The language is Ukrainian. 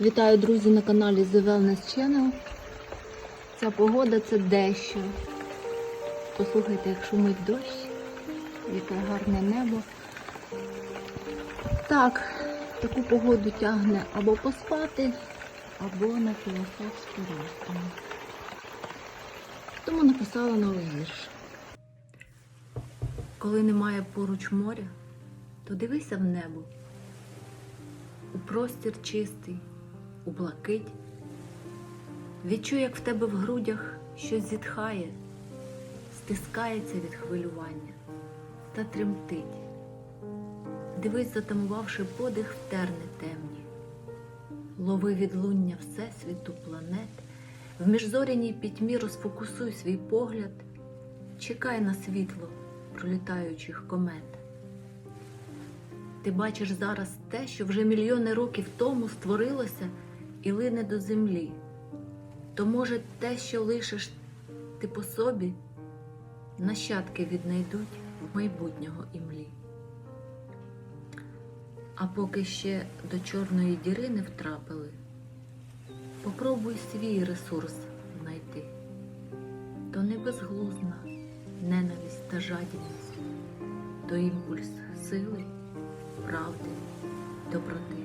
Вітаю, друзі, на каналі The Wellness Channel. Ця погода це дещо. Послухайте, як шумить дощ, яке гарне небо. Так, таку погоду тягне або поспати, або на філософську розтину. Тому написала новий вірш. Коли немає поруч моря, то дивися в небо. У простір чистий, у блакить. Відчуй, як в тебе в грудях щось зітхає, стискається від хвилювання та тремтить. Дивись, затамувавши подих в терни темні, лови відлуння Всесвіту планет, в міжзоряній пітьмі розфокусуй свій погляд, чекай на світло пролітаючих комет. Ти бачиш зараз те, що вже мільйони років тому створилося і лине до землі. То, може, те, що лишиш ти по собі, нащадки віднайдуть в майбутнього імлі. А поки ще до чорної діри не втрапили, попробуй свій ресурс знайти. То не безглузна ненависть та жадібність, то імпульс сили правди, доброти.